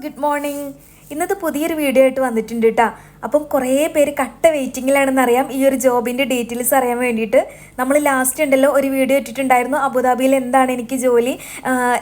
Good morning ഇന്നത്തെ പുതിയൊരു video ആയിട്ട് വന്നിട്ടുണ്ട് കേട്ടോ അപ്പം കുറേ പേര് കട്ട വെയിറ്റിങ്ങിലാണെന്ന് അറിയാം. ഈ ഒരു ജോബിന്റെ ഡീറ്റെയിൽസ് അറിയാൻ വേണ്ടിയിട്ട് നമ്മൾ ലാസ്റ്റ് ഉണ്ടല്ലോ ഒരു വീഡിയോ ഇട്ടിട്ടുണ്ടായിരുന്നു. അബുദാബിയിൽ എന്താണ് എനിക്ക് ജോലി?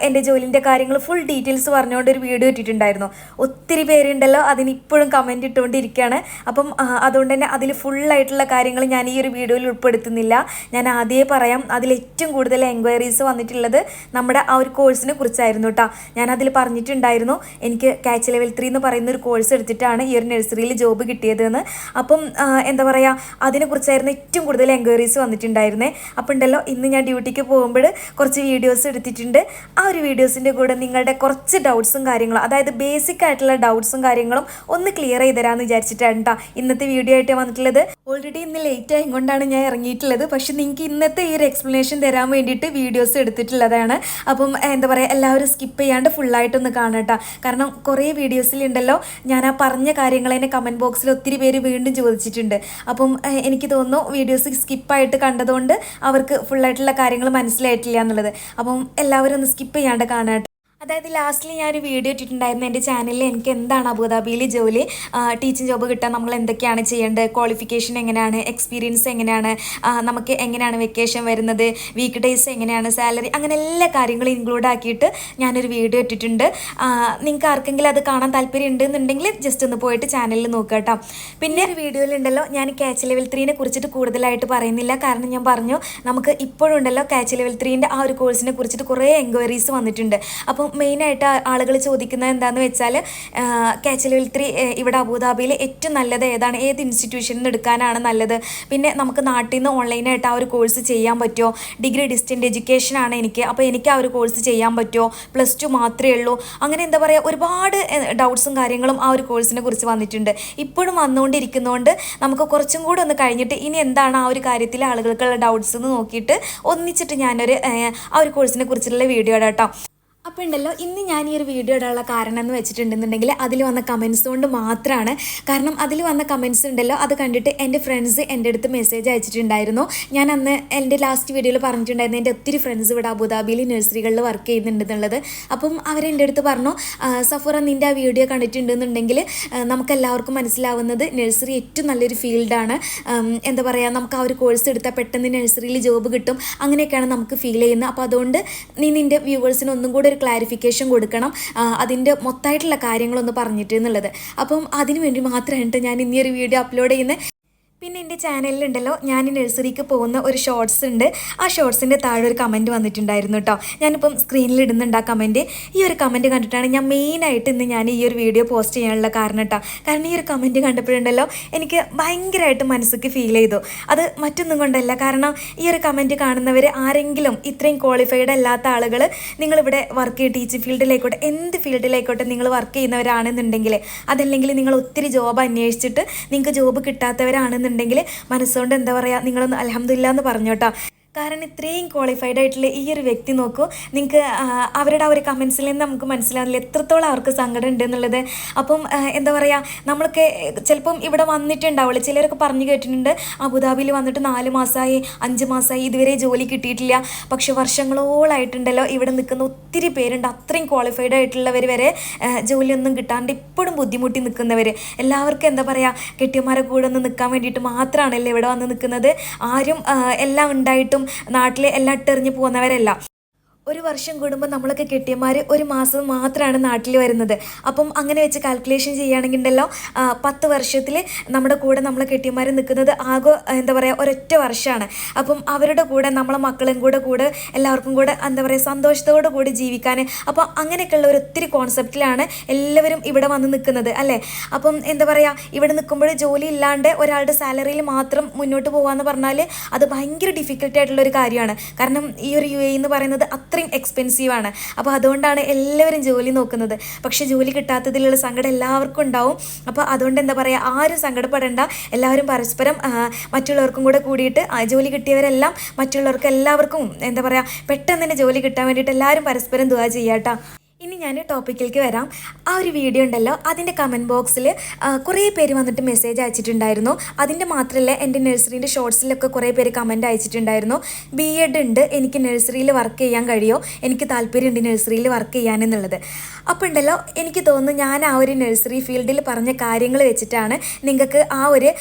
എന്റെ ജോലിന്റെ കാര്യങ്ങൾ ഫുൾ ഡീറ്റെയിൽസ് പറഞ്ഞുകൊണ്ട് ഒരു വീഡിയോ ഇട്ടിട്ടുണ്ടായിരുന്നു. ഒത്തിരി പേരുണ്ടല്ലോ അതിന് ഇപ്പോഴും കമന്റ് ഇട്ടുകൊണ്ടിരിക്കുകയാണ്. അപ്പം അതുകൊണ്ട് തന്നെ അതിൽ ഫുള്ളായിട്ടുള്ള കാര്യങ്ങൾ ഞാൻ ഈ ഒരു വീഡിയോയിൽ ഉൾപ്പെടുത്തുന്നില്ല. ഞാൻ ആദ്യമേ പറയാം അതിൽ ഏറ്റവും കൂടുതൽ എൻക്വയറീസ് വന്നിട്ടുള്ളത് നമ്മുടെ ആ ഒരു കോഴ്സിനെ കുറിച്ചായിരുന്നു കേട്ടോ ഞാനതിൽ പറഞ്ഞിട്ടുണ്ടായിരുന്നു എനിക്ക് കാച്ച് ലെവൽ ത്രീ എന്ന് പറയുന്ന ഒരു കോഴ്സ് എടുത്തിട്ടാണ് ഈ ഒരു നഴ്സറിയിൽ ജോബ് കിട്ടിയതെന്ന്. അപ്പം എന്താ പറയുക അതിനെക്കുറിച്ചായിരുന്നു ഏറ്റവും കൂടുതൽ എൻക്വയറീസ് വന്നിട്ടുണ്ടായിരുന്നേ. അപ്പം ഉണ്ടല്ലോ ഇന്ന് ഞാൻ ഡ്യൂട്ടിക്ക് പോകുമ്പോൾ കുറച്ച് വീഡിയോസ് എടുത്തിട്ടുണ്ട്. ആ ഒരു വീഡിയോസിന്റെ കൂടെ നിങ്ങളുടെ കുറച്ച് ഡൗട്ട്സും കാര്യങ്ങളും അതായത് ബേസിക് ആയിട്ടുള്ള ഡൗട്ട്സും കാര്യങ്ങളും ഒന്ന് ക്ലിയർ ചെയ്ത് തരാമെന്ന് വിചാരിച്ചിട്ടാണ് കേട്ടോ ഇന്നത്തെ വീഡിയോ ആയിട്ട് വന്നിട്ടുള്ളത്. ഓൾറെഡി ഇന്ന് ലേറ്റ് ആയി കൊണ്ടാണ് ഞാൻ ഇറങ്ങിയിട്ടുള്ളത്. പക്ഷേ നിങ്ങൾക്ക് ഇന്നത്തെ ഈ ഒരു എക്സ്പ്ലനേഷൻ തരാൻ വേണ്ടിയിട്ട് വീഡിയോസ് എടുത്തിട്ടുള്ളതാണ്. അപ്പം എന്താ പറയുക എല്ലാവരും സ്കിപ്പ് ചെയ്യാണ്ട് ഫുള്ളായിട്ടൊന്ന് കാണാം കേട്ടോ കാരണം കുറേ വീഡിയോസിലുണ്ടല്ലോ ഞാൻ ആ പറഞ്ഞ കാര്യങ്ങൾ തന്നെ കമന്റ് ബോക്സിൽ ഒത്തിരി പേര് വീണ്ടും ചോദിച്ചിട്ടുണ്ട്. അപ്പം എനിക്ക് തോന്നുന്നു വീഡിയോസ് സ്കിപ്പായിട്ട് കണ്ടതുകൊണ്ട് അവർക്ക് ഫുള്ളായിട്ടുള്ള കാര്യങ്ങൾ മനസ്സിലായിട്ടില്ല എന്നുള്ളത്. അപ്പം എല്ലാവരും ഒന്ന് സ്കിപ്പ് ചെയ്യാണ്ട് കാണാട്ടോ. അതായത് ലാസ്റ്റിൽ ഞാനൊരു വീഡിയോ ഇട്ടിട്ടുണ്ടായിരുന്നു എന്റെ ചാനലിൽ എനിക്ക് എന്താണ് അബുദാബിയിൽ ജോലി ടീച്ചിങ് ജോബ് കിട്ടാൻ നമ്മൾ എന്തൊക്കെയാണ് ചെയ്യേണ്ടത് ക്വാളിഫിക്കേഷൻ എങ്ങനെയാണ് എക്സ്പീരിയൻസ് എങ്ങനെയാണ് നമുക്ക് എങ്ങനെയാണ് വെക്കേഷൻ വരുന്നത് വീക്ക് ഡേയ്സ് എങ്ങനെയാണ് സാലറി അങ്ങനെ എല്ലാ കാര്യങ്ങളും ഇൻക്ലൂഡ് ആക്കിയിട്ട് ഞാനൊരു വീഡിയോ ഇട്ടിട്ടുണ്ട്. നിങ്ങൾക്ക് ആർക്കെങ്കിലും അത് കാണാൻ താല്പര്യം ഉണ്ടെന്നുണ്ടെങ്കിൽ ജസ്റ്റ് ഒന്ന് പോയിട്ട് ചാനലിൽ നോക്കുക കേട്ടോ. പിന്നെ ഒരു വീഡിയോയിലുണ്ടല്ലോ ഞാൻ ക്യാച്ച് ലെവൽ ത്രീനെ കുറിച്ചിട്ട് കൂടുതലായിട്ട് പറയുന്നില്ല. കാരണം ഞാൻ പറഞ്ഞു നമുക്ക് ഇപ്പോഴുണ്ടല്ലോ ക്യാച്ച് ലെവൽ ത്രീന്റെ ആ ഒരു കോഴ്സിനെ കുറിച്ചിട്ട് കുറേ എൻക്വയറീസ് വന്നിട്ടുണ്ട്. അപ്പം മെയിനായിട്ട് ആളുകൾ ചോദിക്കുന്നത് എന്താണെന്ന് വെച്ചാൽ കാച്ച് വിൽത്രി ത്രീ ഇവിടെ അബുദാബിയിൽ ഏറ്റവും നല്ലത് ഏതാണ്? ഏത് ഇൻസ്റ്റിറ്റ്യൂഷനിൽ നിന്ന് എടുക്കാനാണ് നല്ലത്? പിന്നെ നമുക്ക് നാട്ടിൽ നിന്ന് ഓൺലൈനായിട്ട് ആ ഒരു കോഴ്സ് ചെയ്യാൻ പറ്റുമോ? ഡിഗ്രി ഡിസ്റ്റന്റ് എഡ്യൂക്കേഷൻ ആണ് എനിക്ക്. അപ്പോൾ എനിക്ക് ആ ഒരു കോഴ്സ് ചെയ്യാൻ പറ്റുമോ? പ്ലസ് ടു മാത്രമേ ഉള്ളൂ. അങ്ങനെ എന്താ പറയുക ഒരുപാട് ഡൗട്ട്സും കാര്യങ്ങളും ആ ഒരു കോഴ്സിനെ കുറിച്ച് വന്നിട്ടുണ്ട്. ഇപ്പോഴും വന്നുകൊണ്ടിരിക്കുന്നതുകൊണ്ട് നമുക്ക് കുറച്ചും കൂടെ ഒന്ന് കഴിഞ്ഞിട്ട് ഇനി എന്താണ് ആ ഒരു കാര്യത്തിൽ ആളുകൾക്കുള്ള ഡൗട്ട്സ് എന്ന് നോക്കിയിട്ട് ഒന്നിച്ചിട്ട് ഞാനൊരു ആ ഒരു കോഴ്സിനെ കുറിച്ചുള്ള വീഡിയോ ഇടാം കേട്ടോ അപ്പോൾ ഉണ്ടല്ലോ ഇന്ന് ഞാൻ ഈ ഒരു വീഡിയോ ഇടാനുള്ള കാരണം എന്ന് വെച്ചിട്ടുണ്ടെന്നുണ്ടെങ്കിൽ അതിൽ വന്ന കമൻസ് കൊണ്ട് മാത്രമാണ് കാരണം അതിൽ വന്ന കമൻസ് ഉണ്ടല്ലോ അത് കണ്ടിട്ട് എന്റെ ഫ്രണ്ട്സ് എന്റെ അടുത്ത് മെസ്സേജ് അയച്ചിട്ടുണ്ടായിരുന്നു. ഞാൻ അന്ന് എന്റെ ലാസ്റ്റ് വീഡിയോയിൽ പറഞ്ഞിട്ടുണ്ടായിരുന്നു എന്റെ ഒത്തിരി ഫ്രണ്ട്സ് ഇവിടെ അബുദാബിയിൽ നഴ്സറികളിൽ വർക്ക് ചെയ്യുന്നുണ്ടെന്നുള്ളത്. അപ്പം അവരെന്റെ അടുത്ത് പറഞ്ഞു "ആ, സഫുറ നിന്റെ ആ വീഡിയോ കണ്ടിട്ടുണ്ടെന്നുണ്ടെങ്കിൽ നമുക്ക് എല്ലാവർക്കും മനസ്സിലാവുന്നത് നഴ്സറി ഏറ്റവും നല്ലൊരു ഫീൽഡാണ് എന്താ പറയുക നമുക്ക് ആ ഒരു കോഴ്സ് എടുത്താൽ പെട്ടെന്ന് നഴ്സറിയിൽ ജോബ് കിട്ടും. അങ്ങനെയൊക്കെയാണ് നമുക്ക് ഫീൽ ചെയ്യുന്നത്. അപ്പോൾ അതുകൊണ്ട് നീ നിന്റെ വ്യൂവേഴ്സിന് ഒന്നും കൂടെ ഒരു ക്ലാരിഫിക്കേഷൻ കൊടുക്കണം. അതിന്റെ മൊത്തമായിട്ടുള്ള കാര്യങ്ങളൊന്ന് പറഞ്ഞിട്ട് എന്നുള്ളത്. അപ്പം അതിനുവേണ്ടി മാത്രമായിട്ട് ഞാൻ ഇനി ഒരു വീഡിയോ അപ്ലോഡ് ചെയ്യുന്നത് പിന്നെ എന്റെ ചാനലിലുണ്ടല്ലോ ഞാൻ നഴ്സറിക്ക് പോകുന്ന ഒരു ഷോർട്സ് ഉണ്ട്. ആ ഷോർട്സിന്റെ താഴെ ഒരു കമന്റ് വന്നിട്ടുണ്ടായിരുന്നു കേട്ടോ ഞാനിപ്പം സ്ക്രീനിൽ ഇടുന്നുണ്ട് ആ കമന്റ് ഈ ഒരു കമന്റ് കണ്ടിട്ടാണ് ഞാൻ മെയിനായിട്ട് ഇന്ന് ഞാൻ ഈ ഒരു വീഡിയോ പോസ്റ്റ് ചെയ്യാനുള്ള കാരണം കേട്ടോ കാരണം ഈ ഒരു കമന്റ് കണ്ടപ്പോഴുണ്ടല്ലോ എനിക്ക് ഭയങ്കരമായിട്ട് മനസ്സിക്ക് ഫീൽ ചെയ്തു. അത് മറ്റൊന്നും കൊണ്ടല്ല. കാരണം ഈ ഒരു കമന്റ് കാണുന്നവർ ആരെങ്കിലും ഇത്രയും ക്വാളിഫൈഡ് അല്ലാത്ത ആളുകൾ നിങ്ങളിവിടെ വർക്ക് ചെയ്യും ടീച്ചിങ് ഫീൽഡിലായിക്കോട്ടെ എന്ത് ഫീൽഡിലായിക്കോട്ടെ നിങ്ങൾ വർക്ക് ചെയ്യുന്നവരാണെന്നുണ്ടെങ്കിൽ അതല്ലെങ്കിൽ നിങ്ങൾ ഒത്തിരി ജോബ് അന്വേഷിച്ചിട്ട് നിങ്ങൾക്ക് ജോബ് കിട്ടാത്തവരാണെന്നുണ്ടെങ്കിൽ മനസ്സുകൊണ്ട് എന്താ പറയുക നിങ്ങളൊന്ന് അലഹമില്ല എന്ന് പറഞ്ഞോട്ടോ കാരണം ഇത്രയും ക്വാളിഫൈഡ് ആയിട്ടുള്ള ഈ ഒരു വ്യക്തി നോക്കൂ. നിങ്ങൾക്ക് അവരുടെ ആ ഒരു കമൻസിൽ നിന്ന് നമുക്ക് മനസ്സിലാവില്ല എത്രത്തോളം അവർക്ക് സങ്കടം ഉണ്ട് എന്നുള്ളത്. അപ്പം എന്താ പറയുക നമ്മൾക്ക് ചിലപ്പം ഇവിടെ വന്നിട്ടുണ്ടാവില്ല ചിലരൊക്കെ പറഞ്ഞു കേട്ടിട്ടുണ്ട് അബുദാബിയിൽ വന്നിട്ട് നാല് മാസമായി അഞ്ച് മാസമായി ഇതുവരെ ജോലി കിട്ടിയിട്ടില്ല. പക്ഷെ വർഷങ്ങളോളായിട്ടുണ്ടല്ലോ ഇവിടെ നിൽക്കുന്ന ഒത്തിരി പേരുണ്ട്. അത്രയും ക്വാളിഫൈഡ് ആയിട്ടുള്ളവർ വരെ ജോലിയൊന്നും കിട്ടാണ്ട് ഇപ്പോഴും ബുദ്ധിമുട്ടി നിൽക്കുന്നവർ എല്ലാവർക്കും എന്താ പറയുക കെട്ടിയന്മാരെ കൂടെ ഒന്ന് നിൽക്കാൻ വേണ്ടിയിട്ട് മാത്രമാണല്ലേ ഇവിടെ വന്ന് നിൽക്കുന്നത്. ആരും എല്ലാം ഉണ്ടായിട്ടും നാട്ടിൽ എല്ലാം ഇട്ടെറിഞ്ഞ് പോകുന്നവരല്ല. ഒരു വർഷം കൂടുമ്പോൾ നമ്മളൊക്കെ കെട്ടിയമാർ ഒരു മാസം മാത്രമാണ് നാട്ടിൽ വരുന്നത്. അപ്പം അങ്ങനെ വെച്ച് കാൽക്കുലേഷൻ ആ, പത്ത് വർഷത്തിൽ നമ്മുടെ കൂടെ നമ്മളെ കെട്ടിയമാർ നിൽക്കുന്നത് ആകെ എന്താ പറയുക ഒരൊറ്റ വർഷമാണ് അപ്പം അവരുടെ കൂടെ നമ്മളെ മക്കളും കൂടെ കൂടെ എല്ലാവർക്കും കൂടെ എന്താ പറയുക സന്തോഷത്തോടു കൂടി ജീവിക്കാൻ അപ്പോൾ അങ്ങനെയൊക്കെയുള്ള ഒരു ഒത്തിരി കോൺസെപ്റ്റിലാണ് എല്ലാവരും ഇവിടെ വന്ന് നിൽക്കുന്നത് അല്ലേ? അപ്പം എന്താ പറയുക ഇവിടെ നിൽക്കുമ്പോൾ ജോലി ഇല്ലാണ്ട് ഒരാളുടെ സാലറിയിൽ മാത്രം മുന്നോട്ട് പോകാമെന്ന് പറഞ്ഞാൽ അത് ഭയങ്കര ഡിഫിക്കൽട്ടായിട്ടുള്ളൊരു കാര്യമാണ്. കാരണം ഈ ഒരു യു എ എന്ന് പറയുന്നത് അത്രയും എക്സ്പെൻസീവ് ആണ്. അപ്പോൾ അതുകൊണ്ടാണ് എല്ലാവരും ജോലി നോക്കുന്നത്. പക്ഷേ ജോലി കിട്ടാത്തതിലുള്ള സങ്കടം എല്ലാവർക്കും ഉണ്ടാവും. അപ്പോൾ അതുകൊണ്ട് എന്താ പറയുക ആരും സങ്കടപ്പെടേണ്ട. എല്ലാവരും പരസ്പരം മറ്റുള്ളവർക്കും കൂടെ കൂടിയിട്ട് ജോലി കിട്ടിയവരെല്ലാം മറ്റുള്ളവർക്ക് എല്ലാവർക്കും എന്താ പറയുക പെട്ടെന്ന് തന്നെ ജോലി കിട്ടാൻ വേണ്ടിയിട്ട് എല്ലാവരും പരസ്പരം ദുവാ ചെയ്യാട്ടോ. ഇനി ഞാൻ ടോപ്പിക്കിലേക്ക് വരാം. ആ ഒരു വീഡിയോ ഉണ്ടല്ലോ അതിന്റെ കമന്റ് ബോക്സിൽ കുറേ പേര് വന്നിട്ട് മെസ്സേജ് അയച്ചിട്ടുണ്ടായിരുന്നു. അതിന്റെ മാത്രമല്ല എന്റെ നഴ്സറീന്റെ ഷോർട്സിലൊക്കെ കുറേ പേര് കമന്റ് അയച്ചിട്ടുണ്ടായിരുന്നു. ബി എഡ് ഉണ്ട് എനിക്ക് നഴ്സറിയിൽ വർക്ക് ചെയ്യാൻ കഴിയുമോ എനിക്ക് താല്പര്യമുണ്ട് നഴ്സറിയിൽ വർക്ക് ചെയ്യാൻ എന്നുള്ളത്. അപ്പോൾ ഉണ്ടല്ലോ എനിക്ക് തോന്നുന്നു ഞാൻ ആ ഒരു നഴ്സറി ഫീൽഡിൽ പറഞ്ഞ കാര്യങ്ങൾ വെച്ചിട്ടാണ് നിങ്ങൾക്ക് ആ ഒരു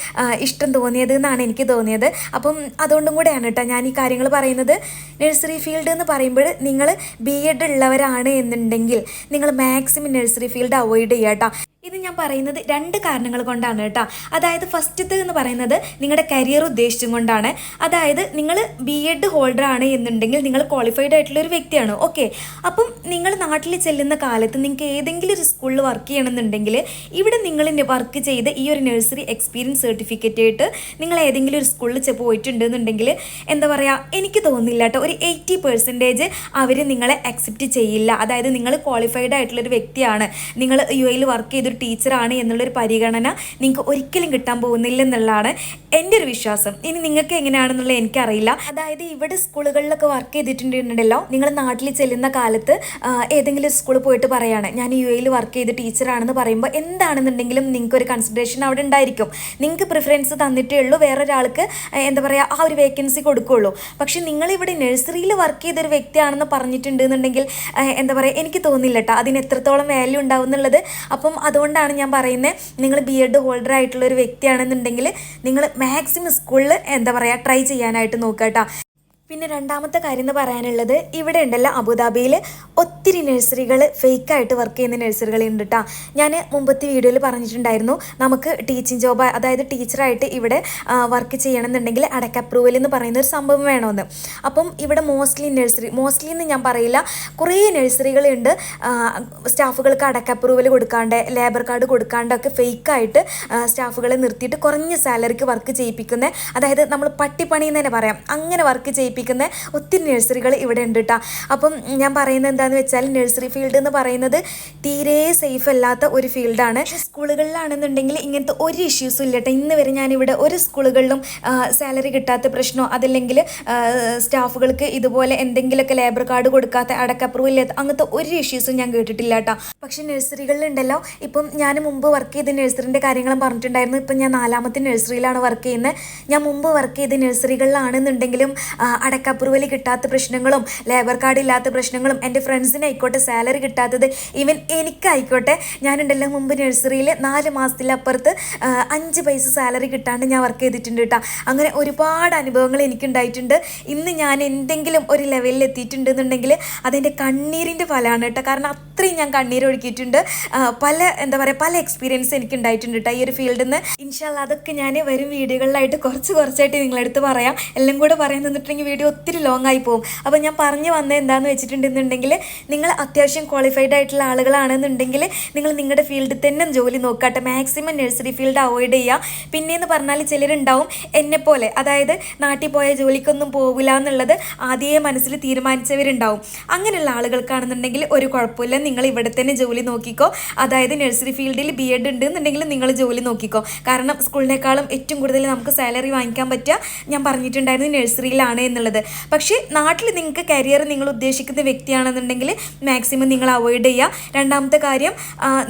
ഇഷ്ടം തോന്നിയത് എന്നാണ് എനിക്ക് തോന്നിയത്. അപ്പം അതുകൊണ്ടും കൂടെയാണ് കേട്ടോ ഞാൻ ഈ കാര്യങ്ങൾ പറയുന്നത്. നഴ്സറി ഫീൽഡ് എന്ന് പറയുമ്പോൾ നിങ്ങൾ ബി എഡ് ഉള്ളവരാണ് എന്നുണ്ടെങ്കിൽ നിങ്ങൾ മാക്സിമം നഴ്സറി ഫീൽഡ് അവോയ്ഡ് ചെയ്യുക കേട്ടോ ഇത് ഞാൻ പറയുന്നത് രണ്ട് കാരണങ്ങൾ കൊണ്ടാണ് കേട്ടോ. അതായത് ഫസ്റ്റത്തെ എന്ന് പറയുന്നത് നിങ്ങളുടെ കരിയർ ഉദ്ദേശിച്ചും കൊണ്ടാണ്. അതായത് നിങ്ങൾ ബി എഡ് ഹോൾഡർ ആണ് എന്നുണ്ടെങ്കിൽ നിങ്ങൾ ക്വാളിഫൈഡ് ആയിട്ടുള്ള ഒരു വ്യക്തിയാണ്. ഓക്കെ അപ്പം നിങ്ങൾ നാട്ടിൽ ചെല്ലുന്ന കാലത്ത് നിങ്ങൾക്ക് ഏതെങ്കിലും ഒരു സ്കൂളിൽ വർക്ക് ചെയ്യണമെന്നുണ്ടെങ്കിൽ ഇവിടെ നിങ്ങൾ വർക്ക് ചെയ്ത് ഈ ഒരു നഴ്സറി എക്സ്പീരിയൻസ് സർട്ടിഫിക്കറ്റ് ആയിട്ട് നിങ്ങൾ ഏതെങ്കിലും ഒരു സ്കൂളിൽ പോയിട്ടുണ്ടെന്നുണ്ടെങ്കിൽ എന്താ പറയുക എനിക്ക് തോന്നില്ല കേട്ടോ. ഒരു എയ്റ്റി പെർസെന്റേജ് അവർ നിങ്ങളെ അക്സെപ്റ്റ് ചെയ്യില്ല. അതായത് നിങ്ങൾ ക്വാളിഫൈഡ് ആയിട്ടുള്ളൊരു വ്യക്തിയാണ്. നിങ്ങൾ യു എയിൽ വർക്ക് ചെയ്തൊരു ടീച്ചറാണ് എന്നുള്ളൊരു പരിഗണന നിങ്ങൾക്ക് ഒരിക്കലും കിട്ടാൻ പോകുന്നില്ല എന്നുള്ളതാണ് എന്റെ ഒരു വിശ്വാസം. ഇനി നിങ്ങൾക്ക് എങ്ങനെയാണെന്നുള്ളത് എനിക്കറിയില്ല. അതായത് ഇവിടെ സ്കൂളുകളിലൊക്കെ വർക്ക് ചെയ്തിട്ടുണ്ടെന്നുണ്ടല്ലോ നിങ്ങൾ നാട്ടിൽ ചെല്ലുന്ന കാലത്ത് ഏതെങ്കിലും സ്കൂളിൽ പോയിട്ട് പറയാണ് ഞാൻ യു എയിൽ വർക്ക് ചെയ്ത് ടീച്ചറാണെന്ന് പറയുമ്പോൾ എന്താണെന്നുണ്ടെങ്കിലും നിങ്ങൾക്ക് ഒരു കൺസിഡറേഷൻ അവിടെ ഉണ്ടായിരിക്കും. നിങ്ങൾക്ക് പ്രിഫറൻസ് തന്നിട്ടേ ഉള്ളൂ വേറൊരാൾക്ക് എന്താ പറയുക ആ ഒരു വേക്കൻസി കൊടുക്കുകയുള്ളൂ പക്ഷേ നിങ്ങളിവിടെ നഴ്സറിയിൽ വർക്ക് ചെയ്തൊരു വ്യക്തിയാണെന്ന് പറഞ്ഞിട്ടുണ്ടെന്നുണ്ടെങ്കിൽ എന്താ പറയുക എനിക്ക് തോന്നില്ല കേട്ടോ അതിന് എത്രത്തോളം വാല്യൂ ഉണ്ടാവും എന്നുള്ളത് അപ്പം അതുകൊണ്ടാണ് ഞാൻ പറയുന്നത് നിങ്ങൾ ബി എഡ് ഹോൾഡർ ആയിട്ടുള്ള ഒരു വ്യക്തിയാണെന്നുണ്ടെങ്കിൽ നിങ്ങൾ മാക്സിമം സ്കൂളിൽ എന്താ പറയുക ട്രൈ ചെയ്യാനായിട്ട് നോക്കുക കേട്ടോ പിന്നെ രണ്ടാമത്തെ കാര്യം എന്ന് പറയാനുള്ളത് ഇവിടെ ഉണ്ടല്ലോ അബുദാബിയിൽ ഒത്തിരി നഴ്സറികൾ ഫേക്കായിട്ട് വർക്ക് ചെയ്യുന്ന നഴ്സറികൾ ഉണ്ട് കേട്ടോ ഞാൻ മുമ്പത്തെ വീഡിയോയിൽ പറഞ്ഞിട്ടുണ്ടായിരുന്നു. നമുക്ക് ടീച്ചിങ് ജോബ് അതായത് ടീച്ചറായിട്ട് ഇവിടെ വർക്ക് ചെയ്യണമെന്നുണ്ടെങ്കിൽ അടക്ക അപ്രൂവൽ എന്ന് പറയുന്ന ഒരു സംഭവം വേണമെന്ന്. അപ്പം ഇവിടെ മോസ്റ്റ്ലി നഴ്സറി മോസ്റ്റ്ലി എന്ന് ഞാൻ പറയില്ല. കുറേ നഴ്സറികളുണ്ട് സ്റ്റാഫുകൾക്ക് അടക്ക അപ്രൂവൽ കൊടുക്കാണ്ട് ലേബർ കാർഡ് കൊടുക്കാണ്ടൊക്കെ ഫേക്കായിട്ട് സ്റ്റാഫുകളെ നിർത്തിയിട്ട് കുറഞ്ഞ സാലറിക്ക് വർക്ക് ചെയ്യിപ്പിക്കുന്ന അതായത് നമ്മൾ പട്ടിപ്പണി എന്ന് തന്നെ പറയാം. അങ്ങനെ വർക്ക് ചെയ്യിപ്പിക്കുന്ന ഒത്തിരി നഴ്സറികൾ ഇവിടെ ഉണ്ട് കേട്ടോ അപ്പം ഞാൻ പറയുന്നത് എന്താണെന്ന് വെച്ചാൽ നഴ്സറി ഫീൽഡ് എന്ന് പറയുന്നത് തീരെ സേഫ് അല്ലാത്ത ഒരു ഫീൽഡാണ് സ്കൂളുകളിലാണെന്നുണ്ടെങ്കിൽ ഇങ്ങനത്തെ ഒരു ഇഷ്യൂസും ഇല്ല കേട്ടോ ഇന്ന് വരെ ഞാനിവിടെ ഒരു സ്കൂളുകളിലും സാലറി കിട്ടാത്ത പ്രശ്നമോ അതല്ലെങ്കിൽ സ്റ്റാഫുകൾക്ക് ഇതുപോലെ എന്തെങ്കിലുമൊക്കെ ലേബർ കാർഡ് കൊടുക്കാത്ത അടക്ക അപ്രൂവ് ഇല്ലാത്ത അങ്ങനത്തെ ഒരു ഇഷ്യൂസും ഞാൻ കേട്ടിട്ടില്ല കേട്ടോ പക്ഷേ നഴ്സറികളിലുണ്ടല്ലോ ഇപ്പം ഞാൻ മുമ്പ് വർക്ക് ചെയ്ത നഴ്സറിന്റെ കാര്യങ്ങളും പറഞ്ഞിട്ടുണ്ടായിരുന്നു. ഇപ്പം ഞാൻ നാലാമത്തെ നഴ്സറിയിലാണ് വർക്ക് ചെയ്യുന്നത്. ഞാൻ മുമ്പ് വർക്ക് ചെയ്ത നഴ്സറികളിലാണെന്നുണ്ടെങ്കിലും ആ, അടക്ക അപ്രൂവൽ കിട്ടാത്ത പ്രശ്നങ്ങളും ലേബർ കാർഡ് ഇല്ലാത്ത പ്രശ്നങ്ങളും എന്റെ ഫ്രണ്ട്സിനായിക്കോട്ടെ സാലറി കിട്ടാത്തത് ഈവൻ എനിക്കായിക്കോട്ടെ ഞാനുണ്ടല്ലോ മുമ്പ് നഴ്സറിയിൽ നാല് മാസത്തിലപ്പുറത്ത് അഞ്ച് പൈസ സാലറി കിട്ടാണ്ട് ഞാൻ വർക്ക് ചെയ്തിട്ടുണ്ട് കേട്ടോ അങ്ങനെ ഒരുപാട് അനുഭവങ്ങൾ എനിക്കുണ്ടായിട്ടുണ്ട്. ഇന്ന് ഞാൻ എന്തെങ്കിലും ഒരു ലെവലിൽ എത്തിയിട്ടുണ്ടെന്നുണ്ടെങ്കിൽ അതെന്റെ കണ്ണീരിന്റെ ഫലമാണ് കേട്ടോ കാരണം അത്രയും ഞാൻ കണ്ണീരൊഴുക്കിയിട്ടുണ്ട് പല എന്താ പറയുക പല എക്സ്പീരിയൻസ് എനിക്ക് ഉണ്ടായിട്ടുണ്ട് കേട്ടോ ഈ ഒരു ഫീൽഡിൽ നിന്ന് ഇൻഷാല്ല അതൊക്കെ ഞാൻ വരും വീഡിയോകളിലായിട്ട് കുറച്ച് കുറച്ചായിട്ട് നിങ്ങളെടുത്ത് പറയാം. എല്ലാം കൂടെ പറയാൻ നിന്നിട്ടുണ്ടെങ്കിൽ വീഡിയോ ഒത്തിരി ലോങ് ആയി പോകും അപ്പോൾ ഞാൻ പറഞ്ഞു വന്നത് എന്താണെന്ന് വെച്ചിട്ടുണ്ടെന്നുണ്ടെങ്കിൽ നിങ്ങൾ അത്യാവശ്യം ക്വാളിഫൈഡ് ആയിട്ടുള്ള ആളുകളാണെന്നുണ്ടെങ്കിൽ നിങ്ങൾ നിങ്ങളുടെ ഫീൽഡിൽ തന്നെ ജോലി നോക്കാട്ടെ. മാക്സിമം നഴ്സറി ഫീൽഡ് അവോയ്ഡ് ചെയ്യുക പിന്നെയെന്ന് പറഞ്ഞാൽ ചിലരുണ്ടാവും എന്നെപ്പോലെ. അതായത് നാട്ടിൽ പോയ ജോലിക്കൊന്നും പോകില്ല എന്നുള്ളത് ആദ്യമേ മനസ്സിൽ തീരുമാനിച്ചവരുണ്ടാവും. അങ്ങനെയുള്ള ആളുകൾക്കാണെന്നുണ്ടെങ്കിൽ ഒരു കുഴപ്പമില്ല. നിങ്ങൾ ഇവിടെ തന്നെ ജോലി നോക്കിക്കോ. അതായത് നഴ്സറി ഫീൽഡിൽ ബി എഡ് ഉണ്ട് എന്നുണ്ടെങ്കിൽ നിങ്ങൾ ജോലി നോക്കിക്കോ. കാരണം സ്കൂളിനേക്കാളും ഏറ്റവും കൂടുതൽ നമുക്ക് സാലറി വാങ്ങിക്കാൻ പറ്റുക. ഞാൻ പറഞ്ഞിട്ടുണ്ടായിരുന്നു നഴ്സറിയിലാണ് എന്നുള്ളത്. പക്ഷേ നാട്ടിൽ നിങ്ങൾക്ക് കരിയർ നിങ്ങൾ ഉദ്ദേശിക്കുന്ന വ്യക്തിയാണെന്നുണ്ടെങ്കിൽ മാക്സിമം നിങ്ങൾ അവോയ്ഡ് ചെയ്യുക. രണ്ടാമത്തെ കാര്യം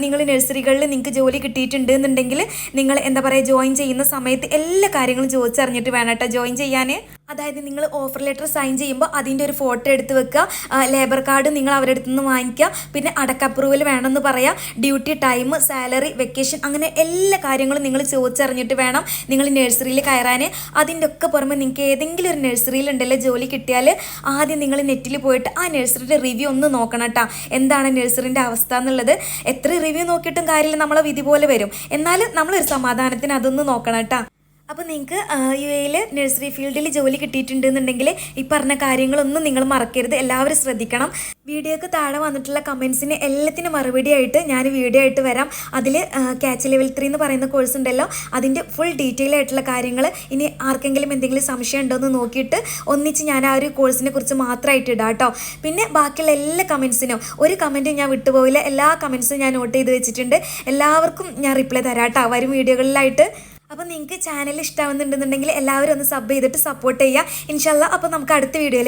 നിങ്ങൾ നഴ്സറികളിൽ നിങ്ങൾക്ക് ജോലി കിട്ടിയിട്ടുണ്ട് എന്നുണ്ടെങ്കിൽ നിങ്ങൾ എന്താ പറയുക ജോയിൻ ചെയ്യുന്ന സമയത്ത് എല്ലാ കാര്യങ്ങളും ചോദിച്ചറിഞ്ഞിട്ട് വേണം കേട്ടോ ജോയിൻ ചെയ്യാൻ. അതായത് നിങ്ങൾ ഓഫർ ലെറ്റർ സൈൻ ചെയ്യുമ്പോൾ അതിന്റെ ഒരു ഫോട്ടോ എടുത്ത് വെക്കുക. ലേബർ കാർഡ് നിങ്ങൾ അവരുടെ അടുത്ത് നിന്ന് വാങ്ങിക്കുക. പിന്നെ അടക്ക അപ്രൂവൽ വേണമെന്ന് പറയാം. ഡ്യൂട്ടി ടൈം സാലറി വെക്കേഷൻ അങ്ങനെ എല്ലാ കാര്യങ്ങളും നിങ്ങൾ ചോദിച്ചറിഞ്ഞിട്ട് വേണം നിങ്ങൾ നഴ്സറിയിൽ കയറാൻ. അതിന്റെ ഒക്കെ പുറമെ നിങ്ങൾക്ക് ഏതെങ്കിലും ഒരു നഴ്സറിയിൽ ഉണ്ടല്ലോ ജോലി കിട്ടിയാൽ ആദ്യം നിങ്ങൾ നെറ്റിൽ പോയിട്ട് ആ നഴ്സറിയുടെ റിവ്യൂ ഒന്ന് നോക്കണം കേട്ടോ എന്താണ് നഴ്സറിന്റെ അവസ്ഥ എന്നുള്ളത്. എത്ര റിവ്യൂ നോക്കിയിട്ടും കാര്യമില്ല നമ്മളെ വിധി പോലെ വരും. എന്നാൽ നമ്മളൊരു സമാധാനത്തിന് അതൊന്ന് നോക്കണം കേട്ടോ അപ്പോൾ നിങ്ങൾക്ക് യു എയിൽ നഴ്സറി ഫീൽഡിൽ ജോലി കിട്ടിയിട്ടുണ്ടെന്നുണ്ടെങ്കിൽ ഈ പറഞ്ഞ കാര്യങ്ങളൊന്നും നിങ്ങൾ മറക്കരുത്. എല്ലാവരും ശ്രദ്ധിക്കണം. വീഡിയോക്ക് താഴെ വന്നിട്ടുള്ള കമൻസിന് എല്ലാത്തിനും മറുപടി ആയിട്ട് ഞാൻ വീഡിയോ ആയിട്ട് വരാം. അതിൽ ക്യാച്ച് ലെവൽ ത്രീ എന്ന് പറയുന്ന കോഴ്സ് ഉണ്ടല്ലോ. അതിന്റെ ഫുൾ ഡീറ്റെയിൽ ആയിട്ടുള്ള കാര്യങ്ങൾ ഇനി ആർക്കെങ്കിലും എന്തെങ്കിലും സംശയം ഉണ്ടോ എന്ന് നോക്കിയിട്ട് ഒന്നിച്ച് ഞാൻ ആ ഒരു കോഴ്സിനെ കുറിച്ച് മാത്രമായിട്ട് ഇടാം കേട്ടോ പിന്നെ ബാക്കിയുള്ള എല്ലാ കമൻസിനും ഒരു കമന്റും ഞാൻ വിട്ടുപോയില്ല എല്ലാ കമൻസും ഞാൻ നോട്ട് ചെയ്ത് വെച്ചിട്ടുണ്ട്. എല്ലാവർക്കും ഞാൻ റിപ്ലൈ തരാം കേട്ടോ വരും വീഡിയോകളിലായിട്ട്. അപ്പോൾ നിങ്ങൾക്ക് ചാനൽ ഇഷ്ടമാവുന്നുണ്ടെന്നുണ്ടെങ്കിൽ എല്ലാവരും ഒന്ന് സബ് ചെയ്തിട്ട് സപ്പോർട്ട് ചെയ്യുക. ഇൻഷാല്ല അപ്പോൾ നമുക്ക് അടുത്ത വീഡിയോയിൽ